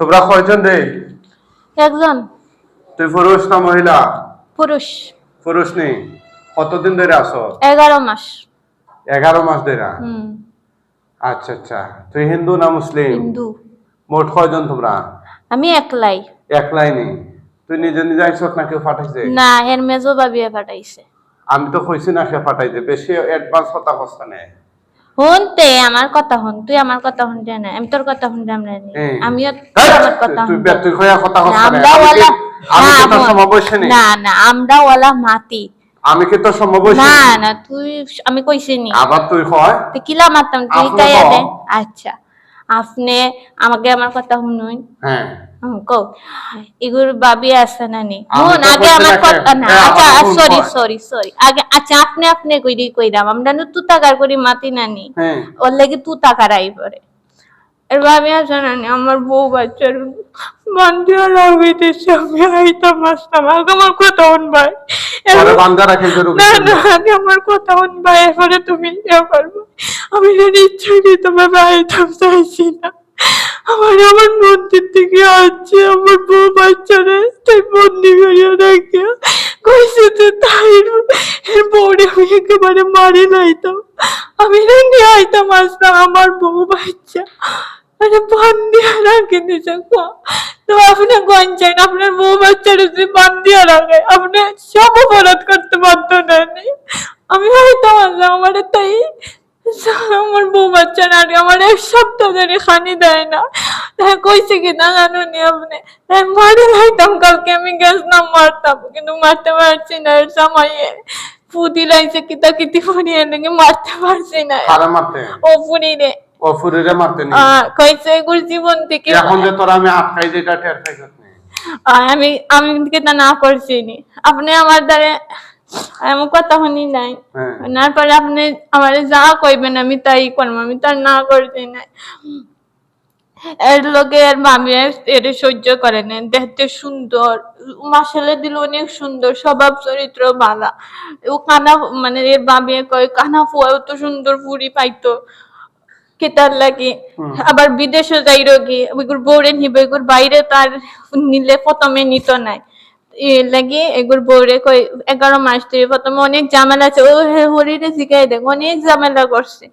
তোমরা কয়জন রে? একজন। তুই পুরুষ না মহিলা? পুরুষ। পুরুষ নেই। কতদিন ধরে আসো? এগারো মাস। এগারো মাস ধরে? আচ্ছা আচ্ছা। তুই হিন্দু না মুসলিম? হিন্দু। মোট কয়জন তোমরা? আমি একলাই। একলাই নেই। তুই নিজে নিজে আইসত না কেউ পাঠাইছে? না এর মেজো বাবিয়া পাঠাইছে। আমি তো কইছি না সে পাঠাইছে। বেশি অ্যাডভান্স কথা কষ্ট নেই শুনতে আমার কথা শুন তুই আমার কথা শুনতে না। আমি তোর কথা আমরা নি আমিও কথা তুই কথা না, আমরা আমি আমি কি না, তোর সমবয়সী না? না আমরা ওলা মাতি। আমি কি তোর সমবয়সী না? না তুই আমি কইছিনি আবার তুই কয় তুই কিলা মারতাম? তুই তাই আচ্ছা। আপনি আমাকে আমার কথা শুনুন। হ্যাঁ। কও। এগুর বাবি আছে না নি? শুন আগে বলতে আমার রাখে। কথা না হ্যাঁ, আচ্ছা আমার ভুল সরি। সরি সরি আগে আচ্ছা আপনি আপনি কইরি কইরাম। আমরা দাম আমরা তুতাকার করি মাতি নানি হ্যাঁ। ওর লাগি তুতাকার আই পরে এর ভাবি আমার বউ বাচ্চার আইতাম আসতাম আগে আমার কথা ভাই না না আগে আমার কথা ভাই এরপরে তুমি ইয়ে করব। আমি জানি ইচ্ছা কি তোমার আইতাম চাইছি না। আমার আমার মন্দির থেকে আসছে আমার বউ বাচ্চারে তাই বন্দি করিয়া রাখিয়া কইছে যে তাই বউরে আমি একেবারে মারি লাইতাম আমি রান্দি আইতাম আসতাম আমার বউ বাচ্চা। আরে রাখে। তো আপনি গঞ্জান আপনার বউ বাচ্চার যে বান্দিয়া রাখে আপনি সব অপরাধ করতে আমি হয়তো আসলাম আমার তাই আমার বউ বাচ্চা না আমার এক সপ্তাহ ধরে খানি দেয় না। তাই কইছে কি না জানো আপনি? মারি লাইতাম কালকে আমি না মারতাম, কিন্তু মারতে পারছি না এর জামাইয়ে। ফুদি লাইছে কিতা কিতি ফুরিয়ে নাকি মারতে পারছি না। কারে মারতে? ও ফুরি রে ও ফুরিরে মারতে নি? কইছে এগুর জীবন থেকে। এখন যে তোরা আমি আটকাই টের পাইছত নি আমি আমি কিন্তু না করছি নি। আপনি আমার দ্বারে আমি কথা শুনি নাই। হ্যাঁ। না পরে আপনি আমার যা কইবেন আমি তাই করব আমি তার না করছি নাই। এর লোকে এর মামি এর সহ্য করে নেন। দেখতে সুন্দর। মাসালে দিল অনেক সুন্দর স্বভাব চরিত্র মালা ও কানা মানে এর মামি কয় কানা ফুয়া তো সুন্দর ফুরি পাইতো কেতার লাগে। আবার বিদেশে যাই রোগী ওইগুর বউরে নিবে ওইগুর বাইরে তার নিলে প্রথমে নিত নাই। লাগে এগুর বউরে কই, এগারো মাস ধরে প্রথমে অনেক ঝামেলা আছে। ও হরিরে শিখাই দেখ, অনেক ঝামেলা করছে।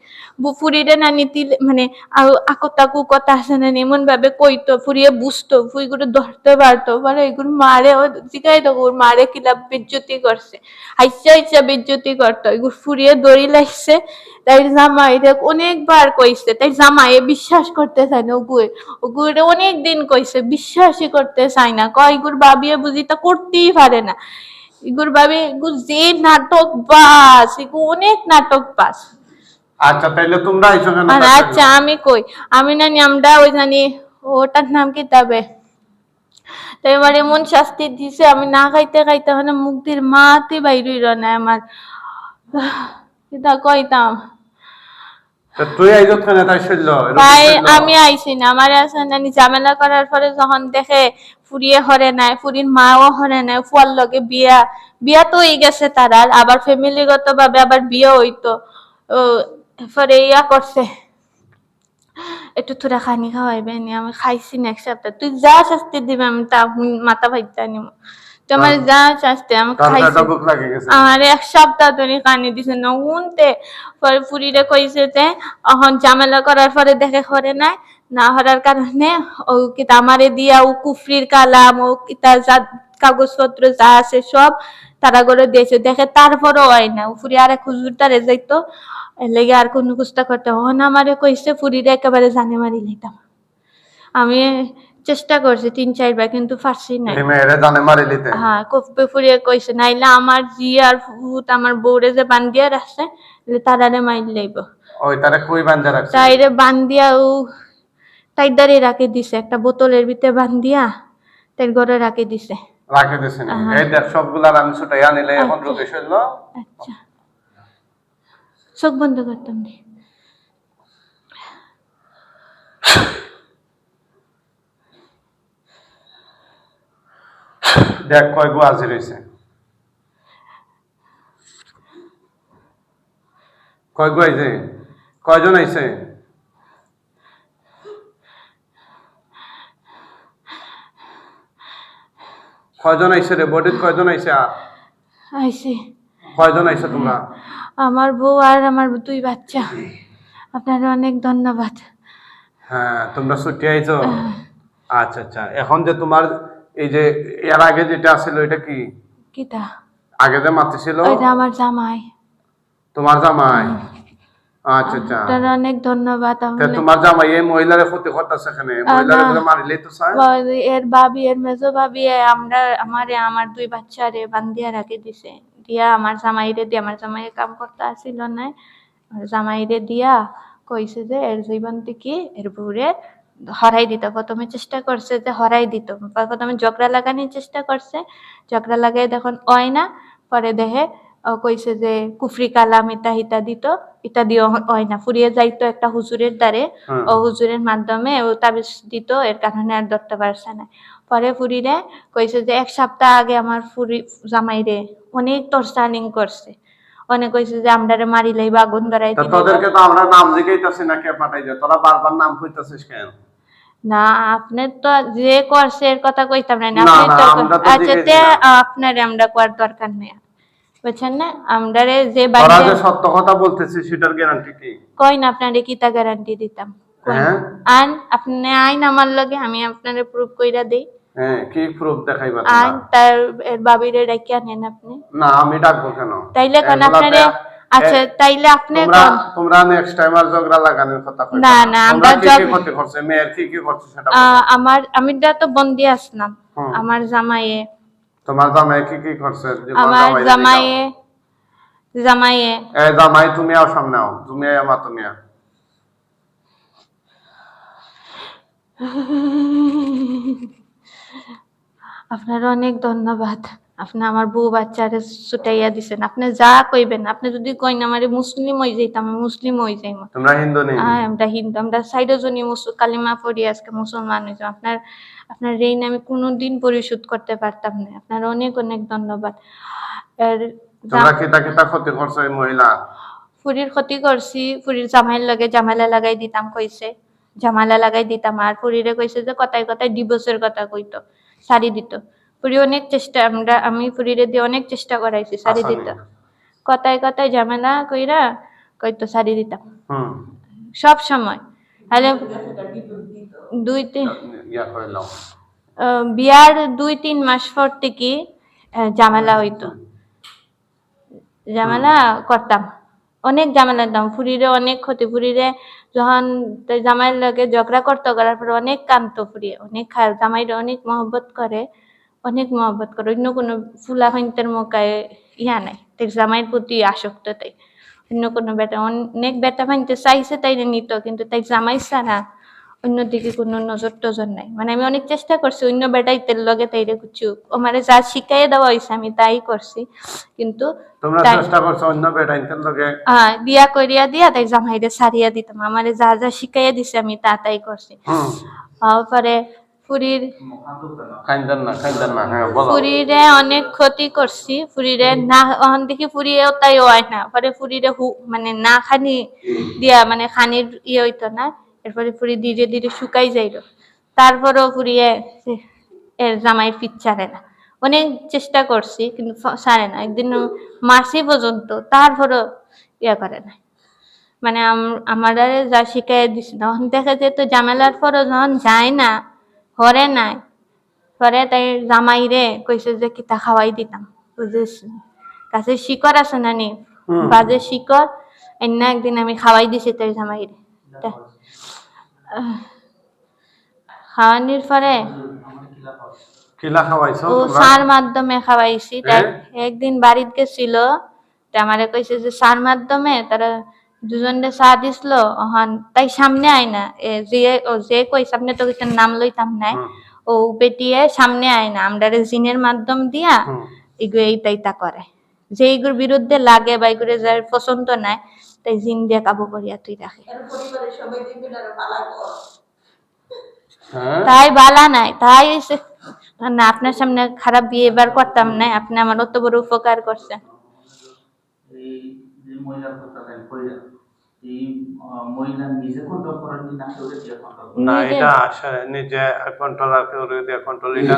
ফুরিরে না নীতি মানে আর আকু তাকু কথা আছে না এমন ভাবে কইতো, ফুরিয়ে বুঝতো ফুইগুলো ধরতে পারতো মানে এগুলো মারে ও শিখাই দেবো ওর মারে কিলা বিজ্জতি করছে। হাইসা হাইসা বিজ্জতি করতো এগুলো ফুরিয়ে দড়ি লাগছে তাই জামাই দেখ অনেকবার কইছে তাই জামাই এ বিশ্বাস করতে চায় না ওগুয়ে ওগুয়ে অনেক দিন কইছে বিশ্বাসই করতে চায় না কয় এগুর বাবিয়ে বুঝি তা করতেই পারে না এগুর বাবি এগুর যে নাটক বাস এগু অনেক নাটক বাস। আচ্ছা তাইলে তোমরা আইছো কেন আচ্ছা আমি কই আমি নানি আমরা ওই জানি ওটার নাম কি তবে? তো এবার এমন শাস্তি দিছে আমি না খাইতে খাইতে মানে মুখ দিয়ে মাতে বাইর না আমার। কিতা কইতাম। তুই আমি আইছি না আমার আছে নানি ঝামেলা করার পরে যখন দেখে ফুরিয়ে হরে নাই ফুরির মাও হরে নাই ফুয়ার লগে বিয়া বিয়া তো হয়ে গেছে তারার আবার ফ্যামিলিগত ভাবে আবার বিয়ে হইতো। পরে ইয়া করছে একটু তোরা খানি খাওয়াইবে নি আমি খাইছি না এক সপ্তাহ তুই যা শাস্তি দিবে আমি তা মাথা ভাইতা নিব তুই আমার যা শাস্তি আমি খাইছি। আমার এক সপ্তাহ ধরে কানি দিছে না উনতে পরে ফুরিরে কইছে যে এখন ঝামেলা করার পরে দেখে করে নাই না হরার কারণে ও কিতা আমারে দিয়া ও কুফরির কালাম ও কিতা যা কাগজপত্র যা আছে সব তারা করে দিয়েছে। দেখে তারপরও হয় না। ও ফুরি আর এক হুজুর তারে যাইতো এর লেগে আর কোনো কুস্তা করতে হন আমারে কইছে ফুরিরে একেবারে জানে মারি নিতাম। আমি চেষ্টা করছি তিন চারবার কিন্তু পারছি না হ্যাঁ কফবে ফুরিয়ে কইছে নাইলে আমার জি আর ভূত আমার বউরে যে বান্দিয়া রাখছে তারারে মাইল লইব। ওই তারে কই বান্ধা রাখছে? তাইরে বান্দিয়া ও তাই দাঁড়িয়ে রাখে দিছে একটা বোতলের ভিতরে বান্দিয়া তাই ঘরে রাখে দিছে। রাখে দিছে নি। এই দেখ সবগুলার আমি ছুটাই আনিলে এখন রোগী শৈল আচ্ছা। চোখ বন্ধ করতাম রে। দেখ কয় গো আজি হয়েছে কয় গো আইছে কয়জন আইছে? কয়জন আইছে রে বডিত কয়জন আইছে? আর আইছে। কয়জন আইছে তোমরা? আমার বউ আর আমার দুই বাচ্চা। আপনার অনেক ধন্যবাদ। হ্যাঁ তোমরা ছুটি আইছো? হ্যাঁ। আচ্ছা আচ্ছা। এখন যে তোমার এই যে এর আগে যেটা ছিল এটা কি? কিতা? আগে যে মাতি ছিল? ওইটা আমার জামাই। তোমার জামাই? আচ্ছা আচ্ছা। আপনার অনেক ধন্যবাদ আপনার তোমার জামাই এই মহিলারে ক্ষতি করতেছে এখানে মহিলারে বলে মারিলেই তো বা- এর ভাবি এর মেজো ভাবি আমরা আমারে আমার দুই বাচ্চারে বান্ধিয়া রাখি দিছে। দিয়া আমার জামাইরে দিয়ে আমার জামাই কাম করতে আসিল না জামাইরে দিয়া কইছে যে এর জীবন থেকে এর বউরে হরাই দিত প্রথমে চেষ্টা করছে যে হরাই দিত। প্রথমে ঝগড়া লাগানোর চেষ্টা করছে। ঝগড়া লাগাই দেখুন হয় না পরে দেহে কইছে যে কুফরি কালাম ইটা হিতা দিত ইটা দিও হয় না। ফুরিয়ে যাইতো একটা হুজুরের দ্বারে। ও হুজুরের মাধ্যমে ও তাবিজ দিত এর কারণে আর ধরতে পারছে না। পরে ফুরিরে কইছে যে এক সপ্তাহ আগে আমার ফুরি জামাইরে অনেক টর্চারিং করছে। অনেক কইছে যে আমরারে মারিলেই বা আগুন ধরাই তোদেরকে তো আমরা নাম জিগাইতেছি না কে পাঠাই যায় তোরা বারবার নাম কইতাছিস কেন? না আপনি তো যে করছে এর কথা কইতাম না আপনি তো আচ্ছা তে। আপনারে আমরা কোয়ার দরকার নেই। বুঝছেন না? আমরারে যে বাড়িতে যে সত্য কথা বলতেছিস সেটার গ্যারান্টি কি? কই না আপনারে কিতা গ্যারান্টি দিতাম। হ্যাঁ? আইন আপনি আইন আমার লগে আমি আপনারে প্রুফ কইরা দেই। হ্যাঁ কি প্রুফ দেখাইবা আইন তার বাবিরে ডাকিয়া নেন আপনি। না আমি ডাকবো কেন? তাইলে কোন আপনারে তে- আচ্ছা তাইলে আপনি তোমরা নেক্সট টাইম আর ঝগড়া লাগানোর কথা কইবা। না, না, আমরা কি করতে করছে? মেয়ের কি কি করছে সেটা আমার আমি দা তো বন্দি আসলাম। আমার জামাইয়ে। তোমার জামাই কি কি করছে? আমার জামাইয়ে জামাইয়ে। এ জামাই তুমি আও সামনে আও তুমি আমার তুমি আও। আপনার অনেক ধন্যবাদ। আপনি আমার বউ বাচ্চারে ছুটাইয়া দিছেন। আপনি যা কইবেন আপনি যদি কইন আমারে মুসলিম হয়ে যাইতাম আমি মুসলিম হয়ে যাইম। তোমরা হিন্দু নেই? হ্যাঁ আমরা হিন্দু আমরা সাইডে জনি কালিমা পড়ি আজকে মুসলমান হয়েছে আপনার আপনার ঋণ আমি কোনোদিন পরিশোধ করতে পারতাম না। আপনার অনেক অনেক ধন্যবাদ। আর তোমরা কিতা কিতা ক্ষতি করছ এই মহিলা? ফুরির ক্ষতি করছি ফুরির জামাইয়ের লগে জামালা লাগাই দিতাম কইছে। জামালা লাগাই দিতাম আর ফুরিরে কইছে যে কথায় কথায় ডিভোর্সের কথা কইতো শাড়ি দিত। ফুরি অনেক চেষ্টা আমরা আমি ফুরিরে দিয়ে অনেক চেষ্টা করাইছি আসলে। দিত কথায় কথায় ঝামেলা কইরা কইতো শাড়ি দিতাম। সব সময়। তাহলে দুই তিন বিয়ার দুই তিন মাস পর থেকে ঝামেলা হইতো। ঝামেলা করতাম। অনেক ঝামেলা দিতাম ফুরিরে অনেক ক্ষতি ফুরিরে যখন জামাইয়ের লগে ঝগড়া করতো করার পর অনেক কান্ত ফুরিয়ে অনেক খায় জামাইরে অনেক মহব্বত করে। অনেক মহব্বত করে। অন্য কোনো ফুলা ফাইনতের মোকায় ইয়া নাই। তাই জামাইয়ের প্রতি আসক্ত তাই। অন্য কোনো বেটা অনেক বেটা ফাইনতে চাইছে তাই নিত কিন্তু তাই জামাই ছাড়া অন্যদিকে কোনো নজর টজর নাই। মানে আমি অনেক চেষ্টা করছি অন্য বেটাই তেল লগে তাইরে কিছু আমারে যা শিখাই দেওয়া হয়েছে আমি তাই করছি। কিন্তু তোমরা তাই- চেষ্টা করছ অন্য বেটা ইন্টার লগে। আহ, বিয়া করিয়া দিয়া তাই জামাইরে সারিয়া দিতাম। আমারে যা যা শিখাইয়া দিছে আমি তা তাই করছি। তারপরে ফুরির না হ্যাঁ ফুরিরে অনেক ক্ষতি করছি ফুরিরে না অহন দেখি ফুরিয়েও তাই হয় না পরে ফুরিরে হু মানে না খানি দিয়া মানে খানির ইয়ে হইতো না এরপরে ফুরি ধীরে ধীরে শুকাই যাইল। তারপরেও ফুরিয়ে এর জামাইয়ের পিঠ ছাড়ে না। অনেক চেষ্টা করছি কিন্তু ছাড়ে না। একদিন মাসি পর্যন্ত তারপরেও ইয়ে করে না। মানে আম- আমার যা শিখাই দিছিল তখন দেখা যেত জামেলার পরও যখন যায় না হরে নাই। পরে তাই জামাই রে কইছে যে কিতা খাওয়াই দিতাম। কাছে শিকড় আছে না নি। বাজে শিকড় এনে একদিন আমি খাওয়াই দিছি তাই জামাই রে খাওয়ানির পরে কিলা খাওয়াইছো ও সার মাধ্যমে খাওয়াইছি তাই? একদিন বাড়িতে গেছিল। আমারে কইছে যে সার মাধ্যমে তারা দুজনে চা দিছিল ওহান তাই সামনে আয় না এ যে যে কই সামনে তো কিছু নাম লইতাম নাই। ও বেটিয়ে সামনে আয় না আমরা জিনের মাধ্যম দিয়া। এগুলো এইটা তা করে যে এগুলোর বিরুদ্ধে লাগে বা এগুলো যার পছন্দ নাই তাই জিন দিয়ে কাবু করিয়া তুই রাখে হ্যাঁ তাই বালা নাই তাই না আপনার সামনে খারাপ বিয়ে এবার করতাম না আপনি আমার অত বড় উপকার করছেন যে মহিলার কথা কইরা এই আহ, মহিলা নিজে কন্ট্রোল না কেউ দিয়ে কন্ট্রোল না এটা আসে নিজে কন্ট্রোলার কেউ দিয়ে কন্ট্রোল এটা।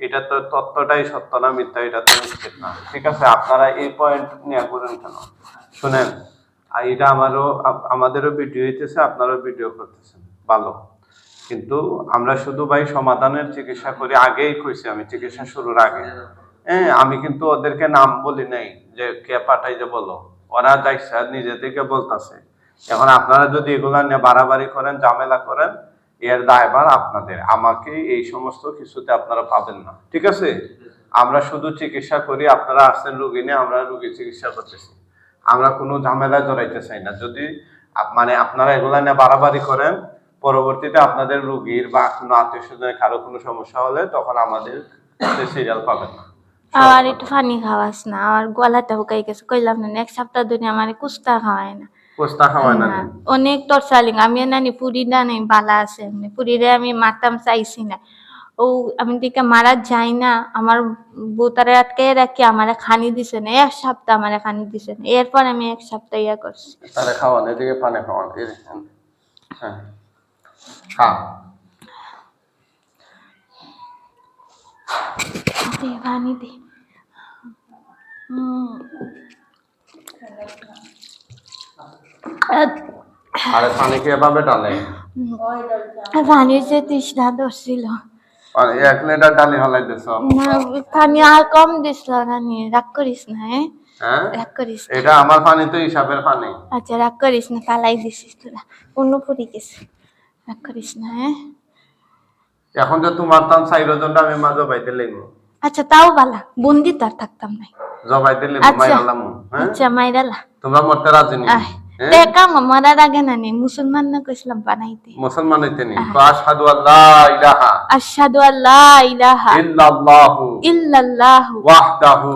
এটা তো তত্ত্বটাই সত্য না মিথ্যা এটা তো নিশ্চিত না। ঠিক আছে আপনারা এই পয়েন্ট নিয়ে করেন কেন? শুনেন আর এটা আমারও আমাদেরও ভিডিও হইতেছে আপনারও ভিডিও করতেছেন। ভালো। কিন্তু আমরা শুধু ভাই সমাধানের চিকিৎসা করি আগেই কইছি আমি চিকিৎসা শুরুর আগে। হ্যাঁ। আমি কিন্তু ওদেরকে নাম বলি নাই যে কে পাঠাই যে বলো। ওরা যাইছে নিজে থেকে বলতাছে। এখন আপনারা যদি এগুলা নিয়ে বাড়াবাড়ি করেন, ঝামেলা করেন, এর দায়ভার আপনাদের। আমাকে এই সমস্ত কিছুতে আপনারা পাবেন না। ঠিক আছে? আমরা শুধু চিকিৎসা করি, আপনারা আসছেন রুগী নিয়ে, আমরা রুগী চিকিৎসা করতেছি। আমরা কোনো ঝামেলায় জড়াইতে চাই না। যদি মানে আপনারা এগুলা নিয়ে বাড়াবাড়ি করেন, পরবর্তীতে আপনাদের রুগীর বা কোনো আত্মীয় স্বজনের কারও কোনো সমস্যা হলে তখন আমাদের সিরিয়াল পাবেন না। আমার একটু পানি খাওয়াস না আমার গলাটা হুকাই গেছে। কইলাম না এক সপ্তাহ ধরে আমার কুস্তা খাওয়ায় না। পোস্তা খাওয়ায় না না, অনেক টর্চারিং। আমি নানি পুরিটা নেই বালা আছে। পুরিরে আমি মারতাম চাইছি না। ও আমি দিকে মারা যাই না। আমার বোতারে আটকে রাখি আমার খানি দিছে না। এক সপ্তাহ আমার খানি দিছে না। এরপর আমি এক সপ্তাহ ইয়া করছি। তাহলে খাওয়ান এদিকে পানি খাওয়ান হ্যাঁ। দে পানি দে। উম। আরে পানি কি ডালে পানি যে তৃষ্ণা ধরছিল। এক লিটার ডালি হলাই দিছ পানি আর কম দিছিল রাগ করিস না হ্যাঁ? হ্যাঁ? রাগ করিস এটা আমার পানি তো হিসাবের পানি আচ্ছা রাগ করিস না দিছিস তোরা। অন্য পড়ে গেছে। রাগ করিস না হ্যাঁ? এখন যে তোমার তান চাই আমি মা জবাইতে লিখব আচ্ছা তাও বালা বন্দি তো আর থাকতাম নাই। জবাইতে দিলে আচ্ছা। মাইরালাম হ্যাঁ? আচ্ছা মাইরালা তোমরা মরতে রাজি নি? আয় হ্যাঁ? দেখা মরার আগে না মুসলমান না কইছিলাম বানাইতে। মুসলমান হইতে নি? আশহাদু আল্লাহ ইলাহা। আশহাদু আল্লাহ ইলাহা। ইল্লাল্লাহু। ইল্লাল্লাহু। ওয়াহদাহু।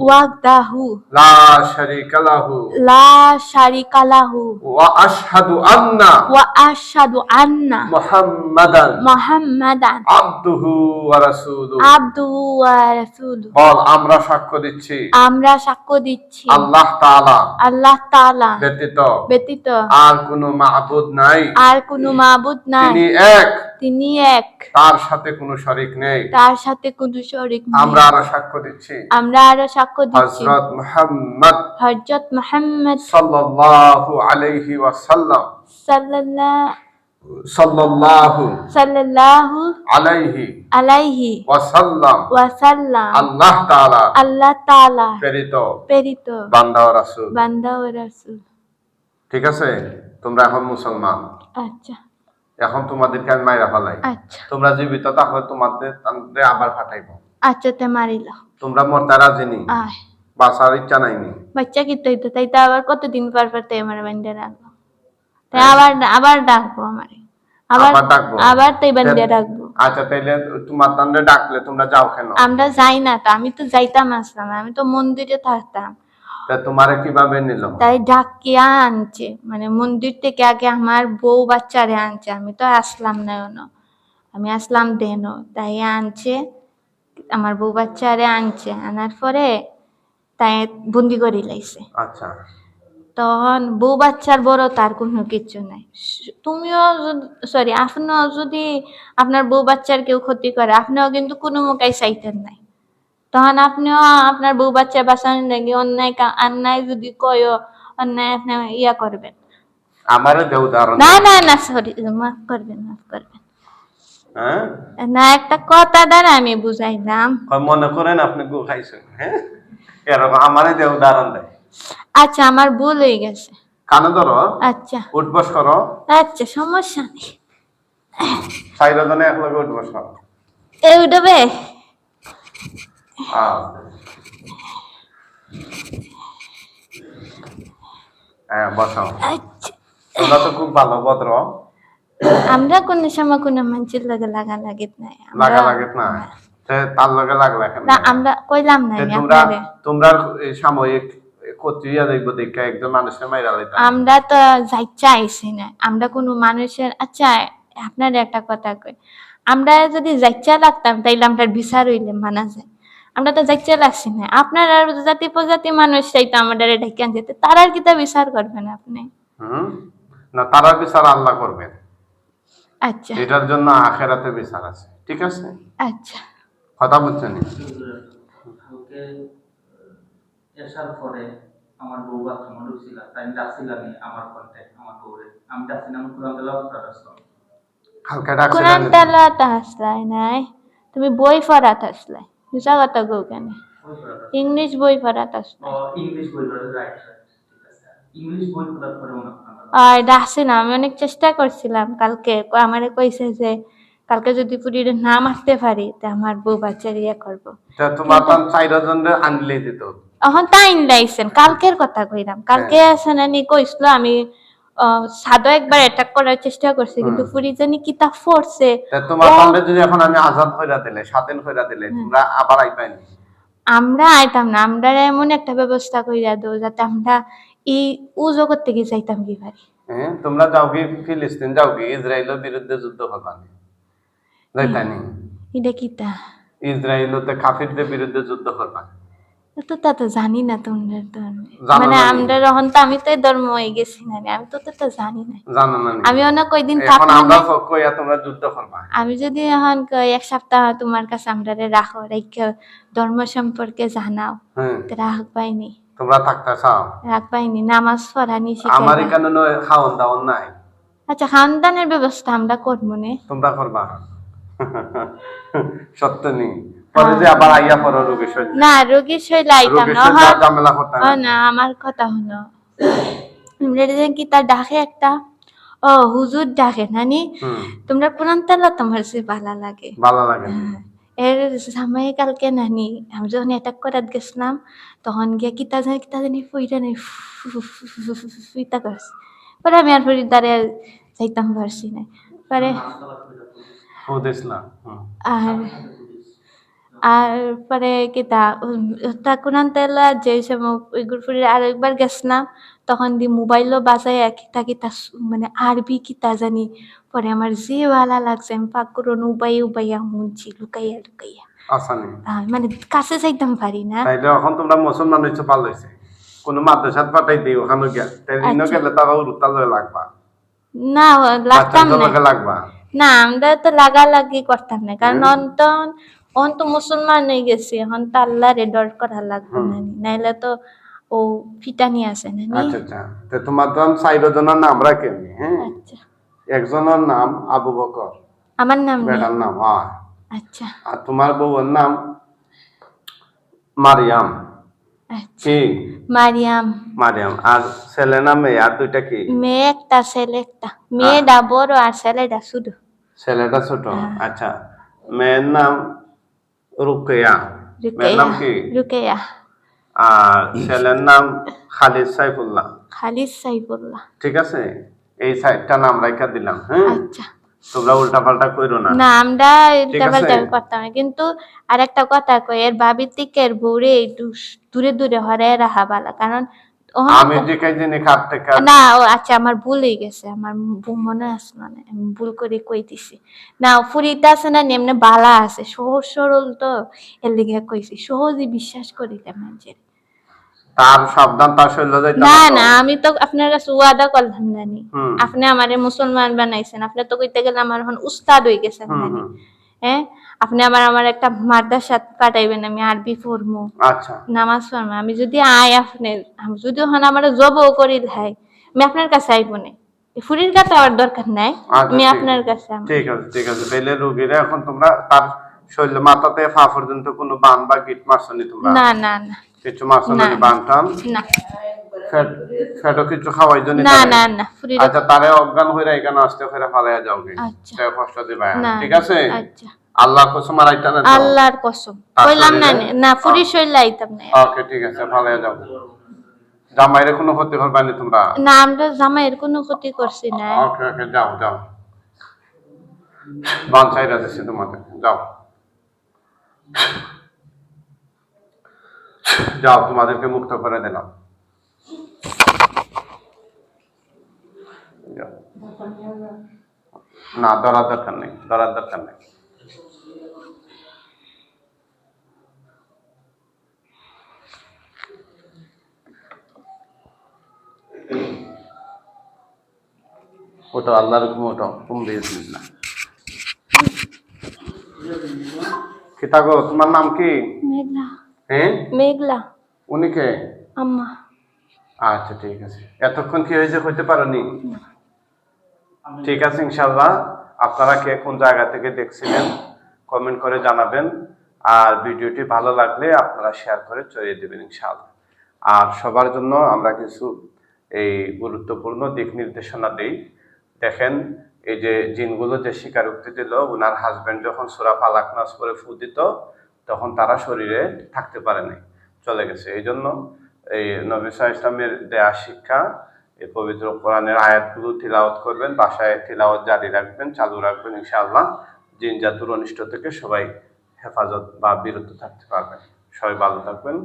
ওয়াহদাহু লা শারীকা লাহু লা শারিকা লাহু ওয়া আশহাদু আন্না ওয়া আশহাদু আন্না মুহাম্মাদান মুহাম্মাদান আবদুহু ওয়া রাসূলুহু আবদুহু ওয়া রাসূলুহু বল আমরা সাক্ষ্য দিচ্ছি। আমরা সাক্ষ্য দিচ্ছি। আল্লাহ তাআলা। আল্লাহ তাআলা। ব্যতীত। ব্যতীত। আর কোনো মাবুদ নাই। আর কোনো মাবুদ নাই। তিনি এক। তিনি এক। তার সাথে কোনো শরিক নেই। তার সাথে কোনো শরিক আমরা আরও সাক্ষ্য দিচ্ছি। আমরা আরও সাক্ষ্য দিচ্ছি। হযরত মুহাম্মদ হযরত মুহাম্মদ সাল্লাল্লাহু আলাইহি ওয়াসাল্লাম সাল্লাল্লাহু সাল্লাল্লাহু সাল্লাল্লাহু আলাইহি আলাইহি ওয়াসাল্লাম ওয়াসাল্লাম আল্লাহ তাআলা আল্লাহ তাআলা প্রেরিত প্রেরিত বান্দা ও রাসূল। বান্দা ও রাসূল। ঠিক আছে? তোমরা এখন মুসলমান। আচ্ছা। এখন তোমাদেরকে আমি মাইরা ফেলাই। আচ্ছা। তোমরা জীবিত তাহলে তোমাদের আবার ফাটাইবো। আচ্ছা তে মারিল। তোমরা মরতে রাজি নি? বাঁচার ইচ্ছা নাইনি? বাচ্চা কি তৈতো? তাই তো আবার কতদিন পর পর তাই আমার বান্ধে রাখব। তাই আবার আবার ডাকবো আমারে। আবার ডাকবো? আবার তাই বান্ধে রাখব। আচ্ছা তাইলে তোমার তান্ডে ডাকলে তোমরা যাও কেন? আমরা যাই না তো আমি তো যাইতাম আসলাম আমি তো মন্দিরে থাকতাম। তা তোমারে কীভাবে নিল? তাই ডাকিয়া আনছে মানে মন্দির থেকে আগে আমার বউ বাচ্চারে আনছে আমি তো আসলাম না আমি আসলাম দেন তাই আনছে। আমার বউ বাচ্চারে আনছে আনার পরে তাই বন্দি করে লাইছে। আচ্ছা। তখন বউ বাচ্চার বড় তার কোনো কিছু নাই। তুমিও সরি আপনিও যদি আপনার বউ বাচ্চার কেউ ক্ষতি করে আপনিও কিন্তু কোনো মোকাই চাইতেন নাই। তখন আপনিও আপনার বউ বাচ্চা বাঁচানোর নাকি অন্যায় অন্যায় যদি কয় অন্যায় আপনি ইয়া করবেন। আমারে দেও উদাহরণ না না না সরি মাফ করবেন মাফ করবেন। হ্যাঁ? না একটা কথা দ্বারা আমি বুঝাইলাম। মনে করেন আপনি গু খাইছেন হ্যাঁ? এরকম আমারে দেও দেয়। আচ্ছা আমার ভুল হয়ে গেছে। কানে ধরো। আচ্ছা। উঠবস করো। আচ্ছা সমস্যা নেই। সাইরা জনে এক উঠবস করো। এ উঠবে। হ্যাঁ বসাও। আচ্ছা। তোমরা তো খুব ভালো ভদ্র। আমরা কোন সময় কোনো মানুষের লগে লাগা লাগিত নাই লাগা লাগে না। তে তার লগে লাগলা কেন? না আমরা কইলাম না তোমরা তোমরা সাময়িক দেখব দেখে একজন মানুষের মাইরা লাইতা। আমরা তো যাইতে আইছি না। আমরা কোনো মানুষের আচ্ছা আপনার একটা কথা কই। আমরা যদি যাইতে লাগতাম তাইলে আমরা বিচার হইলে মানা যায়। আমরা তো যাইতে লাগছি না। আপনার আর জাতি প্রজাতি মানুষ চাইতো আমাদের ঢেকে যেতে তারার কিতা বিচার করবেন আপনি? না তারা বিচার আল্লাহ করবেন। আচ্ছা। এটার জন্য আখেরাতে বিচার আছে ঠিক আছে? আচ্ছা। কথা বুঝছেন? কালকে আসার পরে আমার বউ বাথরুমে ঢুকছিল তাই আমি ডাকছিলাম আমার কন্ট্যাক্ট আমার বউরে। আমি ডাকছিলাম কোরআন তেলাওয়াত করার কালকে কোরআন তালাত আসলাই নাই। তুমি বই পড়াত আসলাই। মিছা কথা গো কেন ইংলিশ বই পড়াত আসলাই। ইংলিশ বই পড়া রাইট ইংলিশ বই পড়ার পরে মনে করেন আর ডাকছে না আমি অনেক চেষ্টা করছিলাম। কালকে ক- আমারে কইছে যে কালকে যদি পুরীর না মারতে পারি তা আমার বউ বাচ্চার ইয়ে করব। তা তোমার তখন চাইরজন আনলে দিত। এখন তাই লাইছেন কালকের কথা কইলাম কালকে হ্যাঁ। আছে না নি কইছিল আমি সাদা একবার অ্যাটাক করার চেষ্টা করছি কিন্তু। পুরি জানি ফোর্সে তা তোমার ও- তখন যদি এখন আমি আজাদ হইরা দিলে স্বাধীন হইরা দিলে তোমরা আবার আইপাইনি আমরা আইতাম না আমরা এমন একটা ব্যবস্থা কইরা দেবো যাতে আমরা এই ও জগৎ থেকে যাইতাম কি পারি হ্যাঁ তোমরা যাও কি ফিলিস্তিন যাও কি? ইসরায়েলের বিরুদ্ধে যুদ্ধ করবানি যাইতানি এটা কিতা ইসরায়েলতে কাফিরদের বিরুদ্ধে যুদ্ধ করবা তো তা তো জানি না মানে? আমরা এখন তো আমি তো ধর্ম হয়ে গেছি না আমি তো তো জানি না। জানো না আমি অনেক কয়দিন থাকলাম আমরা কইয়া তোমরা যুদ্ধ করবা আমি যদি এখন এক সপ্তাহ তোমার কাছে আমরা রাখো রেখে ধর্ম সম্পর্কে জানাও হ্যাঁ। তো রাখ পাইনি তোমরা থাকতে চাও? রাখ পাইনি নামাজ পড়ানি আমার শিখাই এখানে নয় খাওয়ান দাওয়ান নাই। আচ্ছা খানদানের ব্যবস্থা আমরা করব নে। তোমরা করবা? সত্য নেই পরে যে আবার আইয়া পড়ো রোগী সহ্য না রোগী শৈল আইতাম রোগী না হয়। ঝামেলা করতে ও না আমার কথা হলো আমরা কি তার ডাকে একটা? ও হুজুর ডাকে নানি তোমরা পুরান তালা তোমার সে ভালো লাগে। ভালো লাগে। এর জামাই কালকে নানি আমি যখন এটা করাত গেছিলাম তখন গিয়ে কিতা জানি কিতা জানি ফুইটা নেই ফুইতা করছি পরে আমি আর ফুরির দ্বারে যাইতাম পারছি না পরে। আর আর পরে কিতা তেলা যে সময় উইগুর ফুরির আরেকবার গেছিলাম তখন দি মোবাইলও বাজায় কিতা কিতা মানে আরবি কিতা জানি। পরে আমার যে ভালো লাগছে আমি পাক উবাই উবাইয়া শুনছি লুকাইয়া লুকাইয়া। মানে কাছে যাইতাম পারি না। তাইলে এখন তোমরা মুসলমান হইছো ভালো হইছে। কোন মাদ্রাসাত পাঠাই দিই ওখানে গিয়া। তাই ইনো আচ্ছা। গেলে তারা উরুতাল লাগবা। না লাগতাম না। লাগবা। না আমরা তো লাগালাগি করতাম না। কারণ অন্তন অন তো মুসলমান হয়ে গেছি এখন তো আল্লাহরে ডর করা লাগবে না নি। নাইলে তো ও ফিটানি আছে না আচ্ছা আচ্ছা। তো তোমার তো চাইরজনের নাম রাখেনি হ্যাঁ আচ্ছা। একজনের নাম আবু বকর আমার নাম বেটার নাম হয়। আচ্ছা। আর তোমার বউয়ের নাম মারিয়াম আচ্ছা। কি? মারিয়াম মারিয়াম আর ছেলে নাম মেয়ে আর দুইটা কি? মেয়ে একটা ছেলে একটা। মেয়েটা বড় আর ছেলেটা শুধু ছেলেটা ছোট। আচ্ছা। মেয়ের নাম রুকেয়া মেয়ের নাম কি রুকেয়া আর ছেলের নাম খালিদ সাইফুল্লাহ খালিদ সাইফুল্লাহ ঠিক আছে? এই সাইডটা নাম রাখা দিলাম হ্যাঁ? আচ্ছা। তোমরা উল্টা পাল্টা কইরো না। না আমরা উল্টা পাল্টা করতাম কিন্তু আর একটা কথা কই এর ভাবির দিকের এর বউরে একটু দূরে দূরে হরে রাখা ভালো কারণ আমি যে কাজ জানি থেকে না ও আচ্ছা আমার ভুল হয়ে গেছে আমার মনে আসলো না আমি ভুল করে কই দিছি না ফুরিতে আছে না এমনি বালা আছে সহজ সরল তো এর লিগে কইছি সহজে বিশ্বাস করি মানুষের তার সাবধান তার শৈল না না আমি তো আপনার কাছে ওয়াদা করলাম না নি। হুম। আপনি আমারে মুসলমান বানাইছেন আপনি তো কইতে গেলে আমার এখন উস্তাদ হয়ে গেছেন হুম, না নি? হুম। হ্যাঁ? আপনি আমার আমার একটা মাদ্রাসা পাঠাইবেন আমি আরবি পড়মু আচ্ছা। নামাজ পড়মু আমি যদি আয় আপনি আমি যদি ওখানে আমার জবও করি ভাই আমি আপনার কাছে আইব না। ফুরির কাছে আমার দরকার নাই আচ্ছা, আমি আপনার কাছে। ঠিক আছে ঠিক আছে। তাইলে রোগীরা এখন তোমরা তার শৈল মাথাতে ফা পর্যন্ত কোনো বান বা গিট মারছনি তোমরা? না না না। কিছু মারছনি। বান টান না। কিছু খাওয়াই জন্য না না না আচ্ছা তারে অজ্ঞান হইরা এখানে আসতে ফেরা ফালাইয়া যাওগে আচ্ছা। কষ্ট দিবা। ঠিক আছে? আচ্ছা। কসম আর আইতা না আল্লাহর কসম। কইলাম না না ফুরি শৈল আইতাম না। ওকে ঠিক আছে ফালাইয়া যাও। জামাইরে কোনো ক্ষতি করবা না তোমরা? না আমরা জামাইয়ের কোনো ক্ষতি করছি না। ওকে ওকে যাও যাও। বান চাইরা দিচ্ছি তোমাদের। যাও। যাও তোমাদেরকে মুক্ত করে দিলাম। যাও। না ধরার দরকার নেই ধরার দরকার নেই। ওটা আল্লাহর হুকুম ওটা হুকুম থাকো তোমার নাম কি? মেঘলা। হ্যাঁ মেঘলা। উনি কে? আম্মা। আচ্ছা ঠিক আছে। এতক্ষণ কি হয়েছে হইতে পারোনি? ঠিক আছে, ইনশাল্লাহ। আপনারা কে কোন জায়গা থেকে দেখছিলেন কমেন্ট করে জানাবেন। আর ভিডিওটি ভালো লাগলে আপনারা শেয়ার করে ছড়িয়ে দেবেন ইনশাআল্লাহ আর সবার জন্য আমরা কিছু এই গুরুত্বপূর্ণ দিক নির্দেশনা দেই। দেখেন, এই যে জিনগুলো যে শিকার স্বীকারোক্তি দিল ওনার হাজবেন্ড যখন সুরা ফালাক নাস করে ফু দিত, তখন তারা শরীরে থাকতে পারে নাই, চলে গেছে। এই জন্য এই নবী ইসলামের দেয়া শিক্ষা এই পবিত্র কোরআনের আয়াতগুলো তিলাওয়াত করবেন, বাসায় তিলাওয়াত জারি রাখবেন, চালু রাখবেন, ইনশাআল্লাহ জিন জাতুর অনিষ্ট থেকে সবাই হেফাজত বা বিরত থাকতে পারবেন। সবাই ভালো থাকবেন।